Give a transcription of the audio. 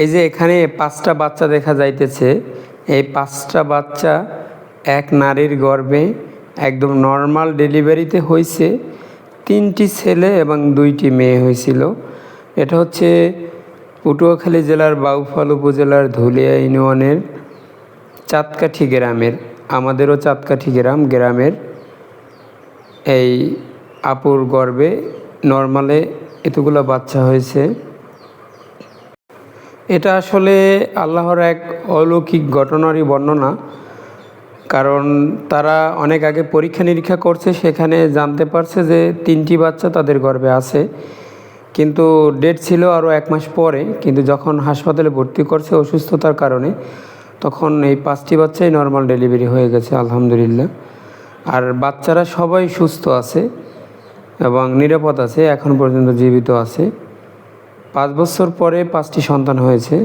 এই যে এখানে পাঁচটা বাচ্চা দেখা যাইতেছে, এই পাঁচটা বাচ্চা এক নারীর গর্ভে একদম নর্মাল ডেলিভারিতে হয়েছে তিনটি ছেলে এবং দুইটি মেয়ে হয়েছিল এটা হচ্ছে পটুয়াখালী জেলার বাউফল উপজেলার ধুলিয়া ইউনিয়নের চাঁদকাঠি গ্রামের, আমাদেরও চাঁদকাঠি গ্রাম, গ্রামের এই আপুর গর্ভে নর্মালে এতগুলো বাচ্চা হয়েছে। এটা আসলে আল্লাহর এক অলৌকিক ঘটনারই বর্ণনা। কারণ তারা অনেক আগে পরীক্ষা নিরীক্ষা করছে, সেখানে জানতে পারছে যে তিনটি বাচ্চা তাদের গর্ভে আছে। কিন্তু ডেট ছিল আরও এক মাস পরে, কিন্তু যখন হাসপাতালে ভর্তি করছে অসুস্থতার কারণে, তখন এই পাঁচটি বাচ্চাই নর্মাল ডেলিভারি হয়ে গেছে, আলহামদুলিল্লাহ। আর বাচ্চারা সবাই সুস্থ আছে এবং নিরাপদ আছে, এখন পর্যন্ত জীবিত আছে। পাঁচ বছর পরে পাঁচটি সন্তান হয়েছে।